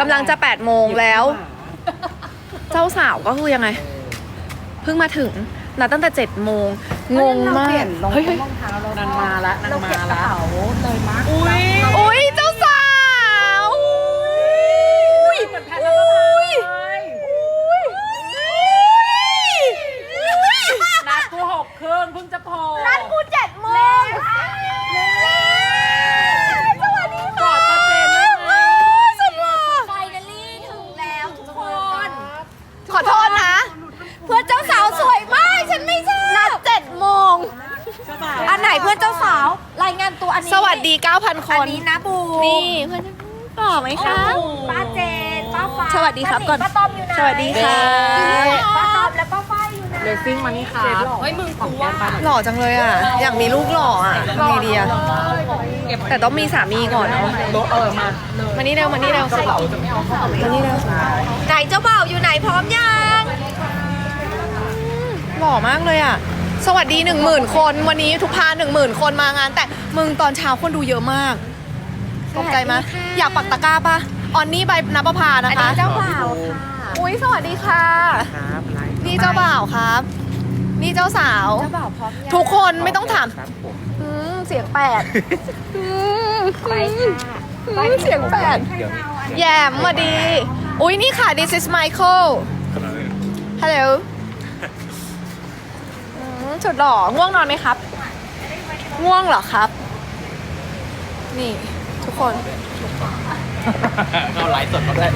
กำลังจะ8โมงแล้ว เจ้าสาวก็คือยังไง เพิ่งมาถึงนัดตั้งแต่7โมงงงมากเฮ้ยเฮ้ยนางมาละนางมาละเลยมั้งอุ้ยอุ้ยเจ้าสาวอุ้ย เหมือนแพทย์เลยนัดกูหกครึ่งเพิ่งจะโผล่ นัดกูเจ็ดโมงสวัสดี กอ ค่ะ ดกระเจนเลยนะ สุดหล่อ ไฟนอลี่ถึงแล้วทุกคน ขอโทษนะ เพื่อนเจ้าสาวสวยมาก ฉันไม่ชอบ นัดเจ็ดโมง อันไหนเพื่อนเจ้าสาว รายงา นตัวอันนี้สวัสดี 9,000 คอันน นี้นะบูนี่เพื่อนบอกไหมคะ ป้าเจนป้าฟ้าสวัสดีครับก่อนป้าต้อมอยู่ไหนสวัสดีค่ะ ป้าต้อมและป้าฝ้ายอยู่ไหนเลสซิ่งมานี่ค่ะเฮ้ยมึงกูว่าหล่อจังเลยอะ อยากมีลูกหล่ออะทำไงดีอะแต่ต้องมีสามีก่อนเนาะโลเออมามานี่เร็วมานี่เร็วเราจะไม่เอาเข้ามานี่เร็วไหนเจ้าบ่าวอยู่ไหนพร้อมยังหล่อมากเลยอะ สวัสดีหนึ่งหมื่นคน วันนี้ทุกพาหนึ่งหมื่นคนมางาน แต่มึงตอนเช้าคนดูเยอะมากตกใจไหมอยากปักตะกร้าปะออนนี่ใบนับประพาอันะนคะนี้เจ้าบ่าวค่ะอุ้ยสวัสดีค่ะ ครับไลฟ์นี่เจ้าบ่าวครับ นี่เจ้าสาว เจ้าบ่าวพร้อมยังทุกคนไม่ต้องถามครับผมอืมเสียงแปดอืมไปค่ะอืมเสียงแปด เดี๋ยวแยมมาดี อุ้ยนี่ค่ะ this is Michael hello อืม สุดหล่อง่วงนอนไหมครับ ง่วงเหรอครับ นี่ ทุกคนก็ไลฟ์สดก็ได้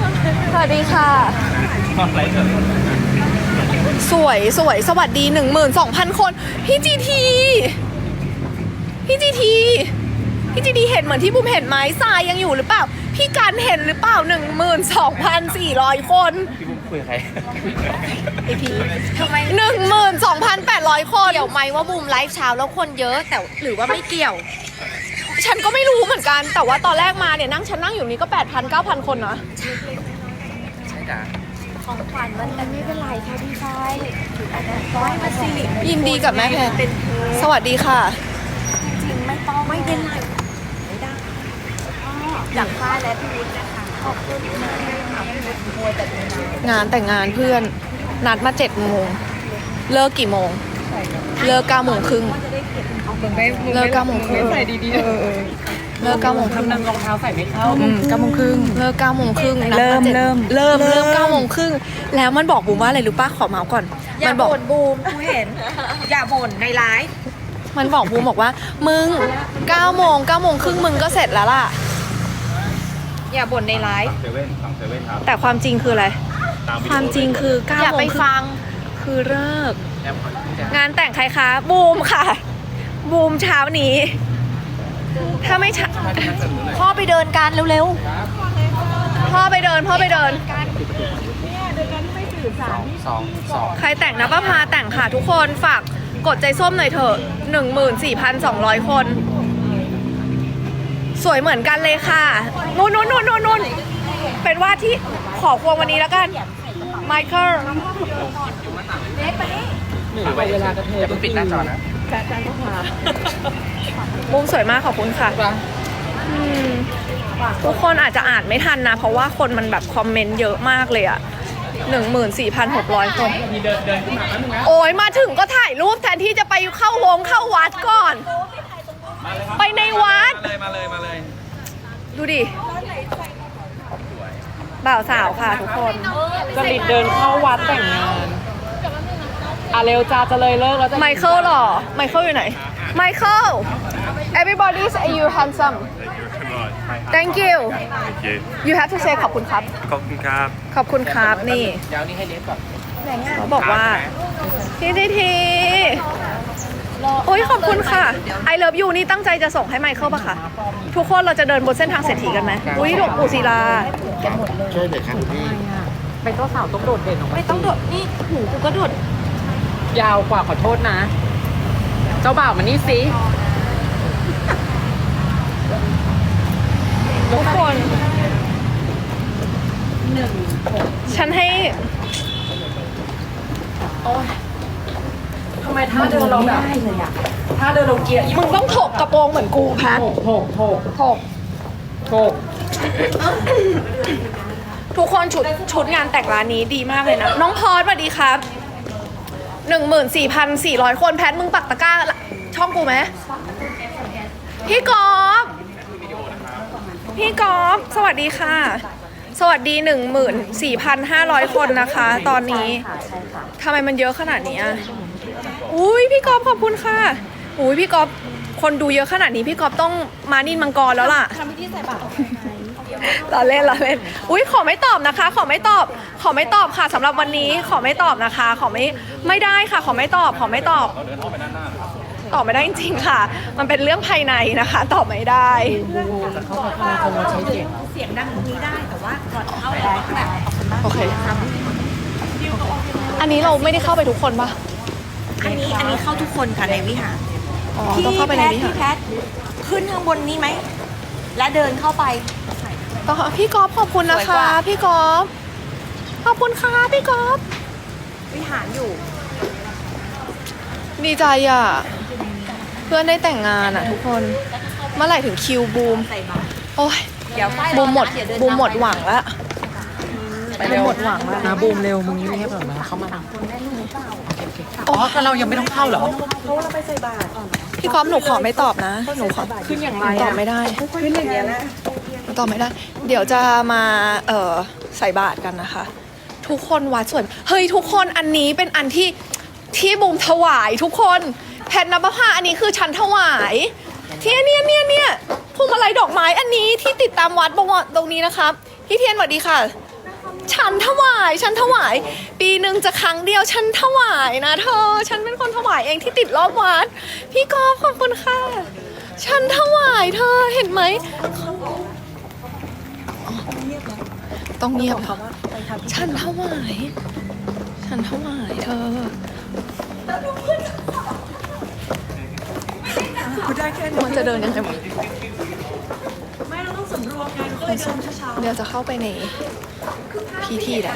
สวัสดีค่ะก็ไลฟ์สดสวยสวยสวัสดี 12,000 คน พี่จีทีพี่จีทีพี่จีทีเห็นเหมือนที่บุมเห็นไหมทรายยังอยู่หรือเปล่า พี่การเห็นหรือเปล่า 12,400 คน พี่บุ๊ คคุยกับใครไอพีทำไม12,800คนเกี่ยวไหมว่าบูมไลฟ์เช้าแล้วคนเยอะแต่หรือว่าไม่เกี่ยว ฉันก็ไม่รู้เหมือนกัน แต่ว่าตอนแรกมาเนี่ยนั่งฉันนั่งอยู่นี้ก็8,000 9,000คนนะใช่จ้ะของขวัญมันมันไม่เป็นไรค่ะพี่ชายขอให้มันสิริยินดีกับแม่แพนเป็นเธอสวัสดีค่ะ จริงไม่ต้องไม่เป็นไรไม่ได้จากฟ้าและพี่วุฒินะคะ ขอบคุณมากค่ะมวยแต่ดีนะงานแต่งงานเพื่อน นัดมา7โมง เลิกกี่โมง เลิก9โมงครึ่ง มึงไม่มึงเลิกเก้าโมงครึ่งใส่ดีๆเออเลิก9โมงครึ่งทำนำรองเท้าใส่ไม่เข้าเก้าโมงครึ่ง เลิกเก้าโมงครึ่งนัดาเริ่มจ็ดเริ่มเริ่มเริ่มเก้าโมงครึ่งแล้วมันบอกบูมว่าอะไรรู้ป้าขอเมาส์ก่อน อย่ามันบอกบ่นบูมกูเห็น อย่าบ่นในไลฟ์มันบอกบูมบอกว่า มึงเก้าโมงเก้าโมงครึ่งมึงก็เสร็จแล้วล่ะ อย่าบ่นในไลฟ์เซเว่นฝั่งเซเว่นครับแต่ความจริงคืออะไรตามวิดีคโอวามจริงคือเก้าอย่าโมงไปครึ่ฟัง คือเลิกแอมขอที่จะงานแต่งใครคะบูมค่ะ บูมเช้านี้ ถ้าไม่เช้าพ่อไปเดินกันเร็วพ่อไปเดิน พ่อไปเดินสองสองสองใครแต่งนะป้าพาแต่งค่ะทุกคนฝากกดใจส้มหน่อยเถอะ 14,200 คน สวยเหมือนกันเลยค่ะนู่นนู่นนู่นนู่นนู่นเป็นว่าที่ขอควงวันนี้แล้วกันไมเคิลหนึ่งไปเวลากระเทยปิดหน้าจอนะมุมสวยมากขอบคุณค่ะอืมทุกคนอาจจะอ่านไม่ทันนะ เพราะว่าคนมันแบบคอมเมนต์เยอะมากเลยอะ14,600คนมีเดินเดินขึ้นมาแป๊บนึงนะโอ้ยมาถึงก็ถ่ายรูปแทนที่จะไปเข้าวงเข้าวัดก่อน ไปในวัด มาเลยมาเลยมาเลยดูดิบ่าวสาวค่ะทุกคนจริตเดินเข้าวัดแต่งงานอะเร็วจ้าจะเลยเลิกแล้วจะไมเคิลหรอ ไมเคิลอยู่ไหน ไมเคิล everybody say you handsome thank you you have to say ขอบคุณครับ ขอบคุณครับ ขอบคุณครับนี่เดี๋ยวนี้ให้เลี้ยงก่อนเขาบอกว่าพี่ทีที โอ้ยขอบคุณค่ะ I love you นี่ตั้งใจจะส่งให้ไมเคิลปะคะทุกคนเราจะเดินบนเส้นทางเศรษฐีกันไหมอุ้ยหลวงปู่ศิลาช่วยเด็กครับคุณพี่เป็นเจ้าสาวต้องโดดเด่นออกๆมาไม่ต้องโดดนี่หูกูก็โดดยาวกว่าขอโทษนะ เจ้าบ่าวมานี่สิทุกคนฉันให้ ทำไมท่าเดินเราแบบท่าเดินเราเกียร์มึงต้องถกกระโปรงเหมือนกูแพทโถกโถกโถกถกโถกชุดชุดงานแต่งร้านนี้ดีมากเลยนะ น้องพอสสวัสดีครับหนึ่งหมื่นสี่พันสี่ร้อยคนแพทมึงปักตะกร้า ช่องกูไหมพี่กอฟพี่กอฟสวัสดีค่ะ สวัสดีหนึ่งหมื่นสี่พันห้าร้อยคนนะคะ ตอนนี้ทำไมมันเยอะขนาดนี้อะ อุ้ยพี่กอฟขอบคุณค่ะ อุ้ยพี่กอฟคนดูเยอะขนาดนี้พี่กอฟต้องมานินมังกรแล้วล่ะ ทำพิธีใส่บาตรเราเล่นเราเล่น อุ้ยขอไม่ตอบนะคะ ขอไม่ตอบ ขอไม่ตอบค่ะสำหรับวันนี้ขอไม่ตอบนะคะ ขอไม่ไม่ได้ค่ะ ขอไม่ตอบ ขอไม่ตอบตอบไม่ได้จริงๆค่ะ มันเป็นเรื่องภายในนะคะ ตอบไม่ได้เสียงดังตรงนี้ได้แต่ว่าก่อนเข้าได้ค่ะโอเค อันนี้เราไม่ได้เข้าไปทุกคนปะ อันนี้อันนี้เข้าทุกคนค่ะในวิหารอ๋อต้องเข้าไปในนี้พี่ค่ะแพทขึ้นข้างบนนี้ไหม และเดินเข้าไปต้องเข้าพี่กอฟขอบคุณนะสวยกคะ ว่า พี่กอฟขอบคุณค่ะพี่กอฟวิหารอยู่ดีใจอะ เพื่อนได้แต่งงานอะ ทุกคน เมื่อไหร่ถึงคิวบูม ใส่บาตรโอ้ยเดี๋ยวฝ้ายรอบูมหมดนะเยวเนบูมหมดตาไปหวังแล้วไปเร็วหมดหวังแล้วนะบูมเร็วมึงนี่ไม่ให้แบบนะเข้ามา อ๋อแต่เรายังไม่ต้องเข้าเหรอพี่ก๊อฟหนูขอไม่ตอบนะ หนูขอขึ้นอย่างไรตอบอะไม่ได้ขึ้นอย่างเงี้ยนะหนูตอบไม่ได้ เดี๋ยวจะมาเอ่อใส่บาตรกันนะคะ ทุกคนวัดสวยเฮ้ยทุกคนอันนี้เป็นอันที่ที่บุมถวายทุกคนแผ่นนภาอันนี้คือฉันถวายที่เนี่ยเนี่ยเนี่ยพวงมาลัยดอกไม้อันนี้ที่ติดตามวัดบวรตรงนี้นะครับพี่เทียนสวัสดีค่ะ ฉันถวาย ฉันถวาย ปีหนึ่งจะครั้งเดียว ฉันถวายนะเธอ ฉันเป็นคนถวายเองที่ติดรอบวัด พี่กอฟขอบคุณค่ะ ฉันถวายเธอเห็นไหมอ๋อต้องเงียบค่ะฉันถวาย ฉันถวายเธอ มันจะเดินยังไงวะไม่ เราต้องสำรวมไงก็เลยเดินช้าๆเดี๋ยวจะเข้าไปในพิธีแหละ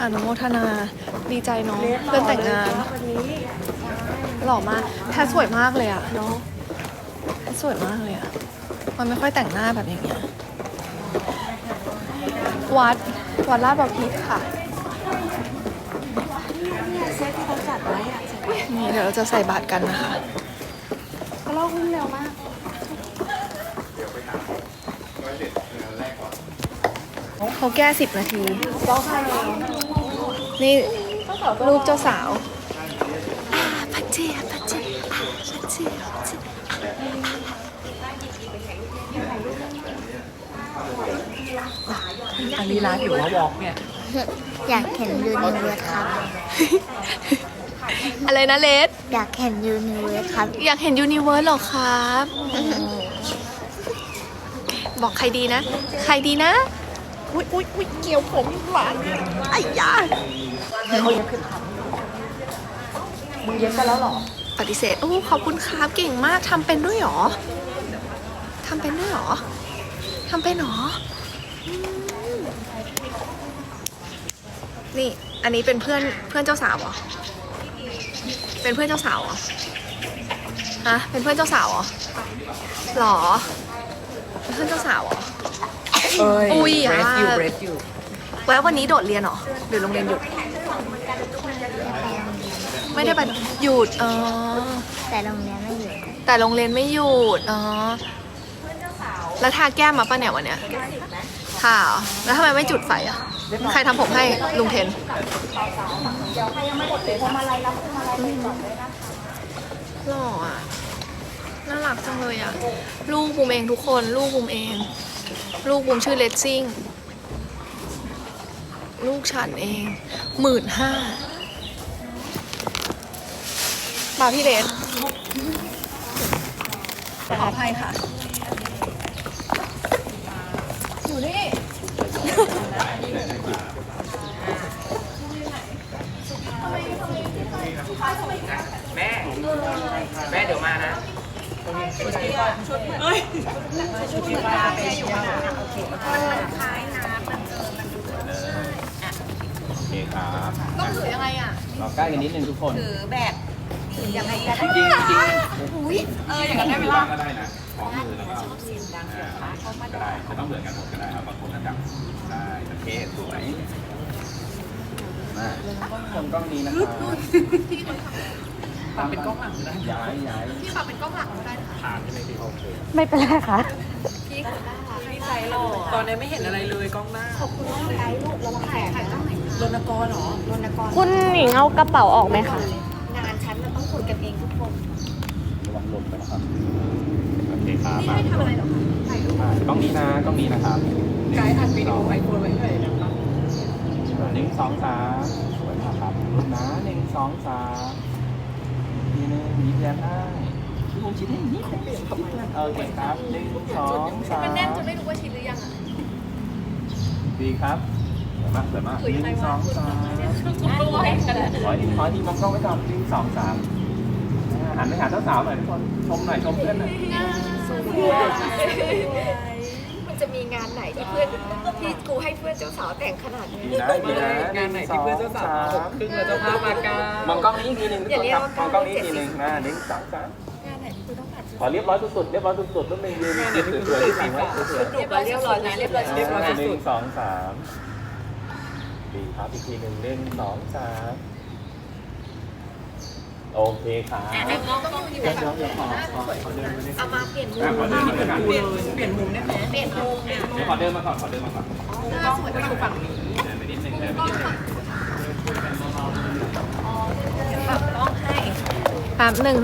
อนุโมทนา ดีใจเนาะเพื่อนแต่งงาน หล่อมากแพทสวยมากเลยอะเนาะแพทสวยมากเลยอะมันไม่ค่อยแต่งหน้าแบบอย่างเงี้ย วัด วัดลาดบพิตรค่ะเซตที่เขาจัดไว้อะ นี่เดี๋ยวเราจะใส่บาตรกันนะคะเขาเล่าขึ้นเร็วมาก เขาแก้สิบนาทีนี่รูปเจ้าสาวพัชเจียพัชเจียพัชเจียพัชเจียอันนี้ไลฟ์อยู่ว่าวอล์กเนี่ย อยากเห็นยูนิเวิร์สครับ อะไรนะเลสอยากเห็นยูนิเวิร์สครับ อยากเห็นยูนิเวิร์สหรอครับบอกใครดีนะ ใครดีนะอุ้ยอุ้ยอุ้ยเกี่ยวผมหวานไอ้ยามึงเย็บกันแล้วเหรอ ปฏิเสธโอ้ขอบคุณครับเก่งมากทำเป็นด้วยเหรอทำเป็นด้วยเหรอทำเป็นเหรออืมนี่ อันนี้เป็นเพื่อนเพื่อนเจ้าสาวเหรอ เป็นเพื่อนเจ้าสาวเหรอฮะเป็นเพื่อนเจ้าสาวเหรอหรอเป็นเพื่อนเจ้าสาวเหรอ เอ้ยอุ้ยเรสอยู่อะเรสอยู่แล้ววันนี้โดดเรียนเหรอหรือโรงเรียนหยุด ไม่ได้ไปหยุดอ๋อแต่โรงเรียนไม่อยู่แต่โรงเรียนไม่หยุดอ๋อแล้วทาแก้มมาปะเนี่ยวันเนี้ยทาเหรอแล้วทำไมไม่จุดไฟอะ ใครทำผมให้ลุงเทนหล่ออะน่ารักจังเลยอะ ลูกบูมเองทุกคน ลูกบูมเอง ลูกบูมชื่อเลดซิ่ง ลูกฉันเองหมื่นห้ามาพี่เลดขออภัยค่ะ อยู่นี่ แม่ แม่เดี๋ยวมานะ ชุดเหมือนชุดเหมือนลาเปอยู่ค่ะโอเคมันคล้ายน้ำมันเออมันดูใช่โอเคครับต้องถือยังไงอะเราใกล้กันนิดนึงทุกคนถือแบบอยังไงกันจริงจริงอ้ยเอออย่างนั้นได้ไหมล่ะก็ได้นะของมือแล้วก็ชอบเสียงดังเสียงขาเขามาได้จะต้องเหมือนกันหมดก็ได้ครับบางคนระดับได้โอเคสวยมาลงกล้องนี้นะครับ ปรับเป็นกล้องหลังได้ย้ายย้ายพี่ปาเป็นกล้องหลังได้ถามที่ไม่ที่โอเคไม่เป็นไรค่ะ พี่คนได้ค่ะไม่ใจหรอกตอนนี้ไม่เห็นอะไรเลยกล้องหน้าขอบคุณมากไลฟ์ลูกแล้วมาถ่ายถ่ายต้องไหนรณกรเหรอรณกรคุณหนิงเอากระเป๋าออกไหมคะงานฉันมันต้องคุยกันเองทุกคนระวังลมไปนะครับโอเคครับนี่ให้ทำอะไรเหรอคะถ่ายรูปมากล้องนี้นะกล้องนี้นะครับไกด์อัดวิดีโอไอโฟนไว้ให้เลยนะครับหนึ่งสองสามสวยมากครับรูปนะหนึ่งสองสามทีนึง ยิ้มแย้มได้พี่ผมชี้ให้นิดนึงโอเคครับหนึ่งสองสามมันแน่นจนไม่รู้ว่าชินหรือยังอะดีครับสวยมากสวยมากหนึ่งสองสามรู้ว่ากันแล้วขอทีขอทีมองกล้องไว้ก่อนหนึ่งสองสามอ่าหันไปหาเจ้าสาวหน่อยทุกคนชมหน่อยชมเพื่อนหน่อย สวย จะมีงานไหนที่เพื่อนที่กูให้เพื่อนเจ้าสาวแต่งขนาดนี้ ดีนะดีนะงานไหนที่เพื่อนเจ้าสาวมาหกครึ่งแล้วเจ้าภาพมากลางมองกล้องนี้อีกทีหนึ่งทุกคนครับมองกล้องนี้อีกทีหนึ่งนะหนึ่งสองสามงานไหนที่กูต้องตัดชุดขอเรียบร้อยสุดๆเรียบร้อยสุดๆรูปหนึ่งยืนยืนสวยๆถ่ายไว้สวยๆ หนูก็เรียบร้อยนะเรียบร้อยเรียบร้อยหสุนึ่ดงสองสามดีครับอีกทีหนึ่งหนึ่งสองสาม โอเคครับน้องก็ต้องอยู่เดี๋ยวเดี๋ยวเดี๋ยขอขอขอเดินมานิดเอามาเปลี่ยนมุมอะขอเดินมาด้วยกันเปลี่ยนเปลี่ยนมุมได้ไหมเปลี่ยนมุมเนี่ยเดี๋ยวขอเดินมาก่อนขอเดินมาก่อนหน้าสวยก็อยู่ฝั่งนี้เดินไปนิดนึงเดินไปนิดนึงปรับต้องให้แป๊บหนึ่ง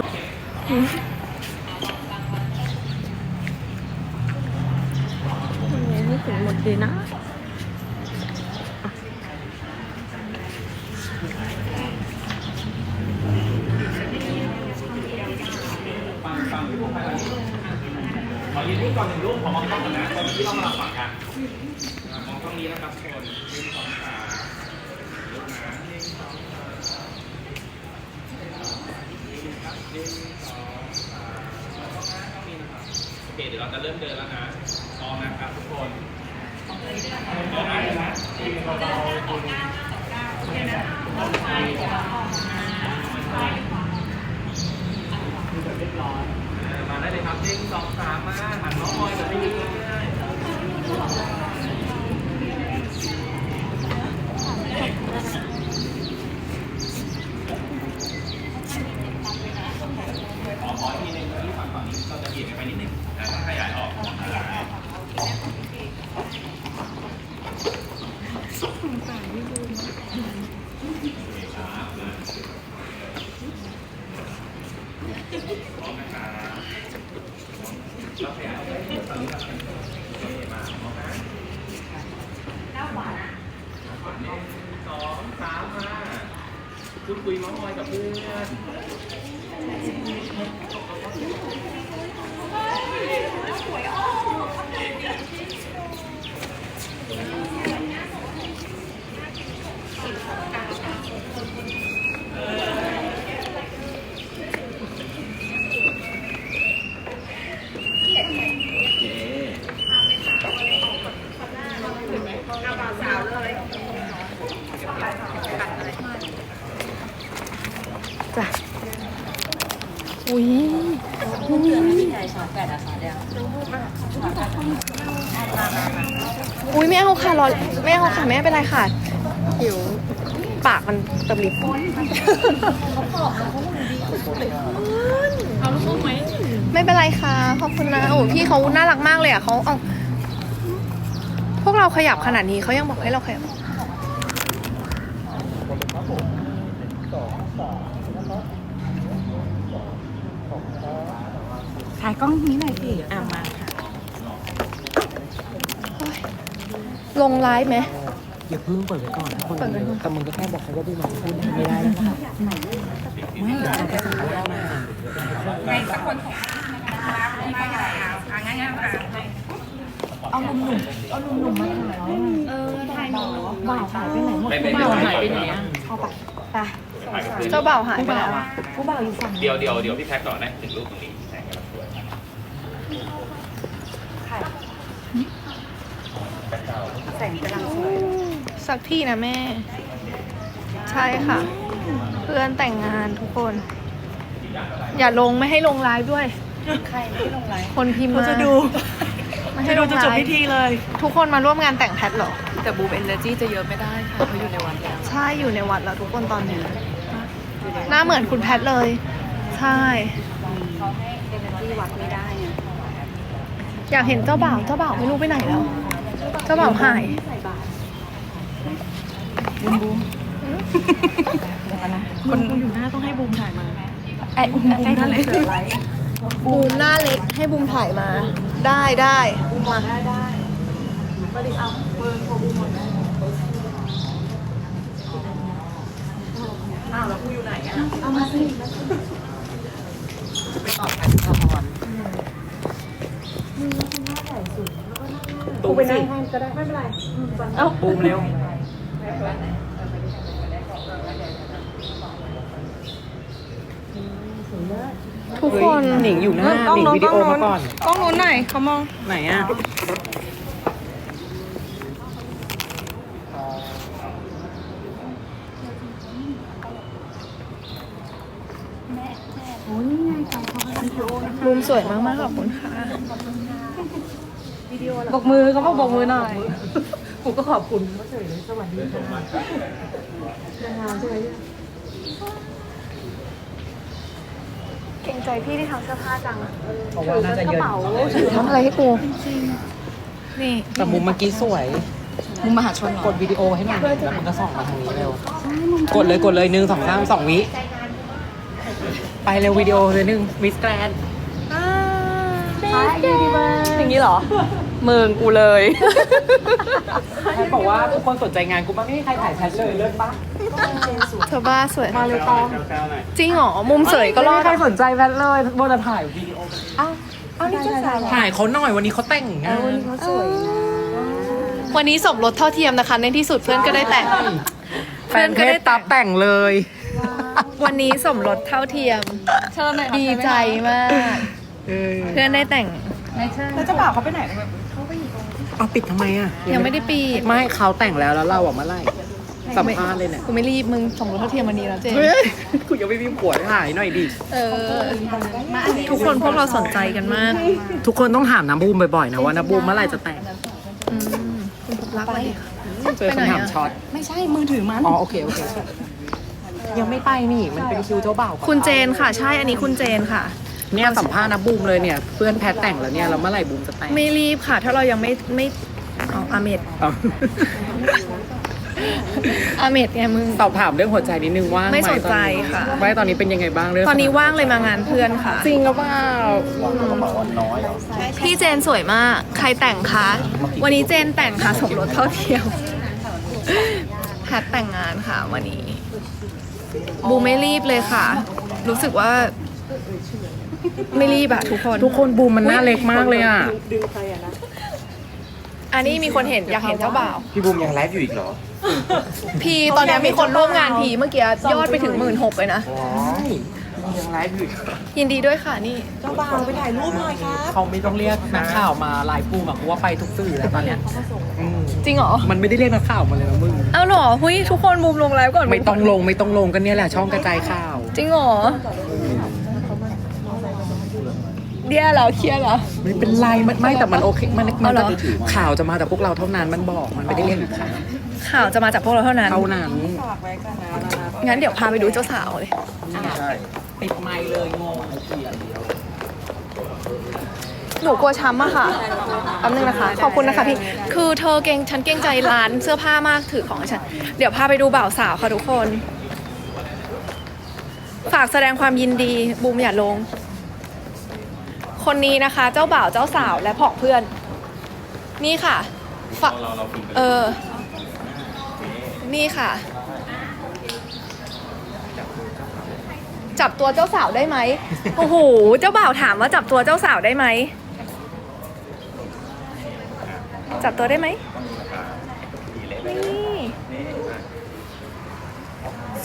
นี่ถึงหมดดีนะ ก่อนนะตอนที่เรามาฝั่งกันมองกล้องนี้นะครับคนหนึ่งสองสามรูปนะหนึ่งสองสามหนึ่งสองสามแล้วก็หน้ากล้องนี้นะครับโอเคเดี๋ยวเราจะเริ่มเดินแล้วนะพร้อมนะครับทุกคนพร้อมนะเดี๋ยวนะทีมเบาๆมาได้เลยครับหนึ่งสองสามมาหันน้องมอยกับพี่ยิ้ม Thank you. เอาค่ะไม่เป็นไรค่ะหิวปากมันเติมลิปไม่เป็นไรค่ะขอบคุณนะโอ้พี่เขาน่ารักมากเลยอะเขาเอาพวกเราขยับขนาดนี้เขายังบอกให้เราขยับถ่ายกล้องนี้หน่อยสิอะมาค่ะลงไลฟ์ไหม อย่าเพิ่งเปิดไว้ก่อนนะคนเปิดไว้ก่อนแต่มึงก็แค่บอกเขาว่าดูมาพูดไม่ได้นะคะไม่เดี๋ยวเราไปสัมภาษณ์มาเอาหนุ่มๆเอาหนุ่มๆมาถ่ายเออถ่ายหนุ่มบ่าวหายไปไหนหมดไม่ไม่ผู้ไม่บ่าวไม่หายไปไหนไม่อะเอาไปไปถ่ายกับเพื่อนเจ้าบ่าวหายไปแล้วผู้บ่าวอยู่ฝั่งเดี๋ยวเดี๋ยวเดี๋ยวพี่แท็กก่อนนะถึงรูปตรงนี้แสงกำลังสวยแบ็คกราวด์แสงกำลังสวย สักที่นะแม่ ใช่ค่ะ เพื่อนแต่งงานทุกคน อย่าลงไม่ให้ลงไลฟ์ด้วย ใครไม่ลงไลฟ์คนพิมพ์มาจะดูไม่ให้ลงไลฟ์ทุกคนมาร่วมงานแต่งแพทเหรอ แต่บูมเอเนอร์จีจะเยอะไม่ได้ค่ะเขาอยู่ในวันแล้วใช่อยู่ในวัดแล้วทุกคนตอนนี้ หน้าเหมือนคุณแพทเลย ใช่ เขาให้เอเนอร์จีวัดไม่ได้ไงอยากเห็นเจ้าบ่าวเจ้าบ่าวไม่รู้ไปไหนแล้ว เจ้าบ่าวหาย คนอยู่หน้าต้องให้บูมถ่ายมาไอ้บูมหน้าเล็กบูมหน้าเล็กให้บูมถ่ายมา ได้ได้มาตูไปนั่งให้ก็ได้ไม่เป็นไรเอ้าปูมเร็ว ทุกคนหนิงอยู่หน้าหนิงวิดีโอมาก่อนกล้องนู้นหน่อยเขามองไหนอะมุมสวยมากมากๆขอบคุณค่ะบอกมือเขาบอกบอกมือหน่อย กูก็ขอบคุณเก่งใจพี่ที่ทำเสื้อผ้าจังเพราะว่าน่าจะเยอะถือทำอะไรให้กูนี่แต่มุมเมื่อกี้สวย มุมมหาชนเหรกอดวิดีโอให้หน่อยแล้วมันก็ส่องมาทางนี้เร็ว กดเลยกดเลยหนึ่งสองสามสองวิ ไปเร็ววิดีโอเลยหนึ่งมิสแกรนอย่างนี้เหรอ เมืองกูเลยใครบอกว่าทุกคนสนใจงานกูบ้างไม่มีใครถ่ายแชทเลยเลิศปะเธอบ้าสวย มาเลยตองจริงเหรอ มุมสวยก็รอไม่ดมีใครสนใจแพทเลยโบจะถ่ายวิดีโอเอานี่เจ้าสาวเหรอถ่ายเขาหน่อยวันนี้เขาแต่งงานเขาสวยวันนี้สมรสเท่าเทียมนะคะ ในที่สุดเพื่อนก็ได้แต่ง แฟนเพจตับแต่งเลย วันนี้สมรสเท่าเทียม เชิญหน่อยดีใจมาก เพื่อนได้แต่ง แล้วเจ้าบ่าวเขาไปไหน เอาปิดทำไมอะยังไม่ได้ปีดไม่เขาแต่งแล้วแล้วเราอะเมื่อไหร่สัมภาษณ์เลยเนี่ยกูไม่รีบมึงสมรสเท่าเทียมวันนี้แล้วเจนเฮ้ยกูยังไม่มีผัวถ่ายหน่อยดิเออทุกคนพวกเราสนใจกันมาก ทุกคนต้องถามน้ำบูมบ่อยๆนะว่าน้ำบูมเมื่อไหร่จะแต่งอืมคุณพบรักอะไรคะเจอคำถามช็อตไม่ใช่มือถือมันอ๋อโอเคโอเคยังไม่ไปนี่มันเป็นคิวเจ้าบ่าวคุณเจนค่ะ ใช่อันนี้คุณเจนค่ะ เนี่ยสัมภาษณ์น้ำบูมเลยเนี่ยเพื่อนแพทแต่งแล้วเนี่ยแล้วเมื่อไหร่บูมจะแต่งไม่รีบค่ะ ถ้าเรายังไม่ไม่อ๋ออาเมดเอาอาเมดไงมึง สอบถามเรื่องหัวใจนิดนึงว่างหไม่สนใจค่ะ ไม่ตอนนี้เป็นยังไงบ้างเรื่องตอนนี้ว่างเลยมางานเพื่อนค่ะ จริงหรือเปล่าพี่เจนสวยมาก ใครแต่งคะ วันนี้เจนแต่งค่ะสมรสเท่าเทียมแพทแต่งงานค่ะวันนี้ บูไม่รีบเลยค่ะ รู้สึกว่า ไม่รีบอะทุกคน ทุกคนบูมมันน่าเล็กมากเลยอะอันนี้มีคนเห็นอยากเห็นเจ้าบ่าว พี่บูมยังไลฟ์อยู่อีกเหรอพีตอนนี้มีคนร่วมงานพีเมื่อกี้ยอดไปถึงหมื่นหกเลยนะยังไลฟ์อยู่อีกเหรอยินดีด้วยค่ะนี่ เจ้าบ่าวไปถ่ายรูปหน่อยครับเขาไม่ต้องเรียกนักข่าวมาไลฟ์บูมอะกูว่าไปทุกสื่อแล้วตอนเนี้ยอืมจริงเหรอ มันไม่ได้เรียกนักข่าวมาเลยนะมึง เอาเหรอหุ้ยทุกคนบูมลงไลฟ์ก่อนไม่ต้องลงไม่ต้องลงกันเนี่ยแหละช่องกระจายข่าว จริงเหรอ เดียเหรอเคลียร์เหรอ ไม่เป็นไรมันไม่แต่มันโอเคมันมัเอานเหรอข่าวจะมาจากพวกเราเท่านั้นมันบอกมันไม่ได้เรียกนักข่าวข่าวจะมาจากพวกเราเท่านั้น เท่านั้นงั้นเดี๋ยวพาไปดูเจ้าสาวเลย ติดไมค์เลยงงหนูกลัวช้ำอะค่ะแป๊บนึงนะคะ ขอบคุณนะคะพี่ คือเธอเก่งฉันเก่งใจร้านเสื้อผ้ามากถือของให้ฉัน เดี๋ยวพาไปดูบ่าวสาวค่ะทุกคน ฝากแสดงความยินดีบูมอย่าลง คนนี้นะคะ เจ้าบ่าวเจ้าสาวและผองเพื่อน นี่ค่ะฝะเออ นี่ค่ะ จับตัวเจ้าสาวได้ไหมโอ้โหเจ้าบ่าวถามว่าจับตัวเจ้าสาวได้ไหมจับตัวได้ไหมนี่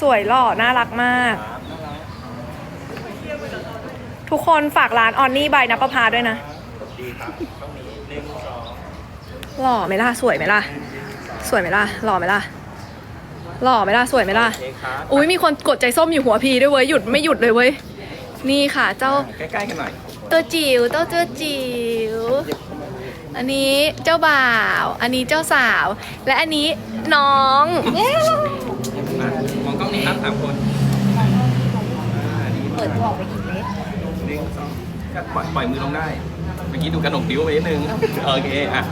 สวยหล่อน่ารักมาก ทุกคนฝากร้านออนนี่บายนับประพาด้วยนะหล่อไหมล่ะ สวยไหมล่ะ สวยไหมล่ะ หล่อไหมล่ะ หล่อไหมล่ะ สวยไหมล่ะอุ้ยมีคนกดใจส้มอยู่หัวพีด้วยเว้ย หยุดไม่หยุดเลยเว้ย นี่ค่ะ เจ้าใกล้ๆกันหน่อยตัวจิ๋วเจ้าตัวจิ๋ว อันนี้เจ้าบ่าว อันนี้เจ้าสาว และอันนี้น้องมามองกล้องนี้ครับสามคน เปิดตัวออกไปกี่เมตรหนึ่งสอง ก็ปล่อยปล่อยมือลงได้ เมื่อกี้ดูกระหนกติ้วไปนิดนึง โอเค อะ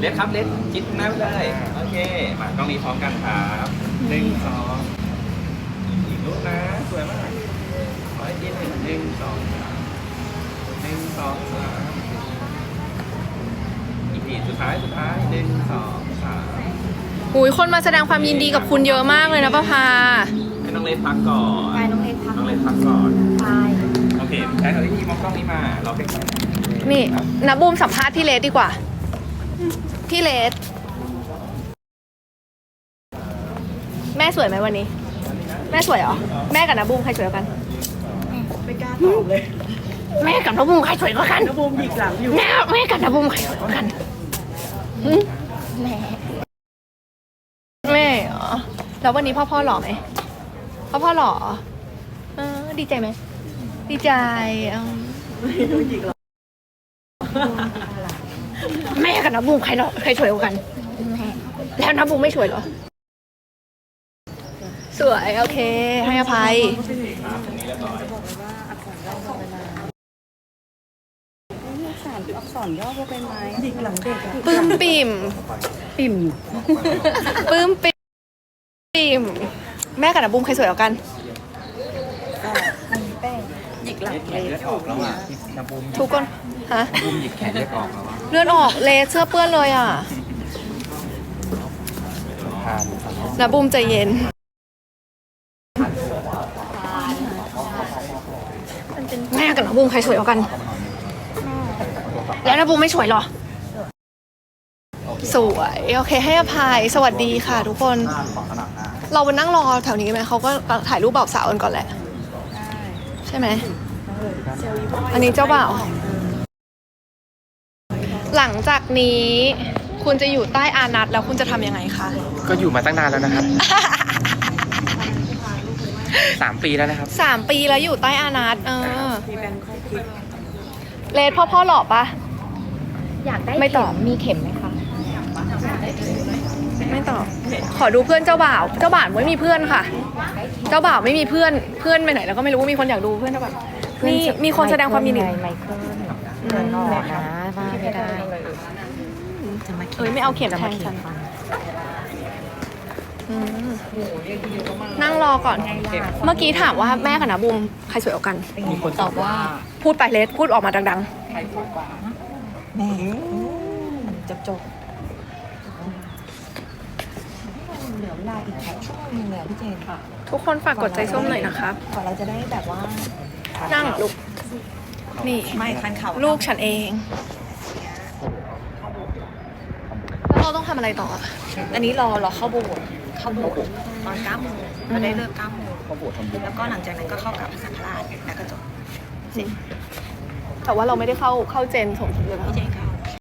เล็ดครับ เล็ดจิตหน้าไปเลย โอเค มากล้องนี้พร้อมกันครับหนึ่งสองอีกรูปนะ สวยมากขอให้ทีหนึ่งหนึ่งสองสามหนึ่งสองสามอีกทีสุดท้าย สุดท้ายหนึ่งสองสามอุยคนมาแสดงความยินดีกับคุณเยอะมากเลยนะป้าพาให้น้องเล็กพักก่อนไปน้องเล็ กพักน้องเล็กพักก่อนไปโอเคใช้เท่าที่มองกล้องนี้มา เราไปก่อนนี่นะบูมสัมภาษณ์พี่เลสดีกว่า พี่เลสแม่สวยไหมวันนี้ แม่สวยเหรอ แม่กับนะบูมใครสวยกว่ากัน ไม่กล้าตอบเลยแม่กับนะบูมใครสวยกว่ากันบูมหยิกหลังอยู่แม่แม่กับนะบูมใครสวยกว่ากันหึแม่แม่เหรอแล้ววันนี้พ่อพ่อหล่อไหมพ่อพ่อหล่อเออ ดีใจไหม ดีใจอืมแม่กับนะบูมใครหล่อใครสวยกว่ากันแม่แล้วนะบูมไม่สวยเหรอ สวยโอเค ให้อภัยสารอักษรย่อพวกเป็นไม้หยิกหลังเด็กอะปลื้มปิ่ม ปิ่ม ปลื้มปิ่มปิ่มแม่กับนะบูมใครสวยกว่ากันแป้งหยิ กหลังแขนเลือดออกแล้วอะน้ำบูมทุกคนฮะบูมหยิกแขนเลือดออกแล้วอะเลือดออกเลเสื้อเปื้อนเลยอะทานนะบูมใจเย็นแม่กับนะบูมใครสวยกว่ากัน แล้วนะบูมไม่สวยเหรอ สวยโอเคให้อภัยสวัสดีค่ะทุกคน เราไปนั่งรอแถวนี้ไหมเขาก็ถ่ายรูปบ่าวสาวกันก่อนแหละ ใช่ไหม อันนี้เจ้าบ่าว หลังจากนี้คุณจะอยู่ใต้อานัตแล้วคุณจะทำยังไงคะ ก็อยู่มาตั้งนานแล้วนะครับ สามปีแล้วนะครับ สามปีแล้วอยู่ใต้อานัตเออมีแบงค์ข้อคิดเลดพ่อพ่อหล่อปะ อยากได้ไม่ตอบ เข็มีเข็มไหมคะ ไม่ตอบ ขอดูเพื่อนเจ้าบ่าว เจ้าบ่าวไม่มีเพื่อนค่ะ เจ้าบ่าวไม่มีเพื่อน เพื่อนไปไหนแล้วก็ไม่รู้มีคนอยากดูเพื่อนเจ้าบ่าว นี่มีคนแสดงความยินดี ไมเคิลเดินออกนะว่าไม่ได้จะมาเอ้ยไม่เอาเข็มแทงฉันอืมนั่งรอก่อน เมื่อกี้ถามว่าแม่กับนาบุมใครสวยกว่ากัน มีคนตอบว่า พูดไปเลสพูดออกมาดังแม่จบจบเหลือเวลาอีกแค่ชั่วโมงนึงเลยอะพี่เจนค่ะ ๆ ทุกคนฝากกดใจส้มหน่อยนะครับ ก่อนเราจะได้แบบว่า นั่งลูกนี่ไม่คันเขาลูกฉันเองแล้วเราต้องทำอะไรต่ออะอันนี้รอรอเข้าโบสถ์เข้าโบสถ์ตอนเก้าโมงเราได้เลิกเก้าโมงเขาบวชทำบุญแล้วก็หลังจากนั้นก็เข้ากับสังฆราชแล้วก็จบแต่ว่าเราไม่ได้เข้าเข้าเจนสมทบเลยนะ พี่เจนค่ะ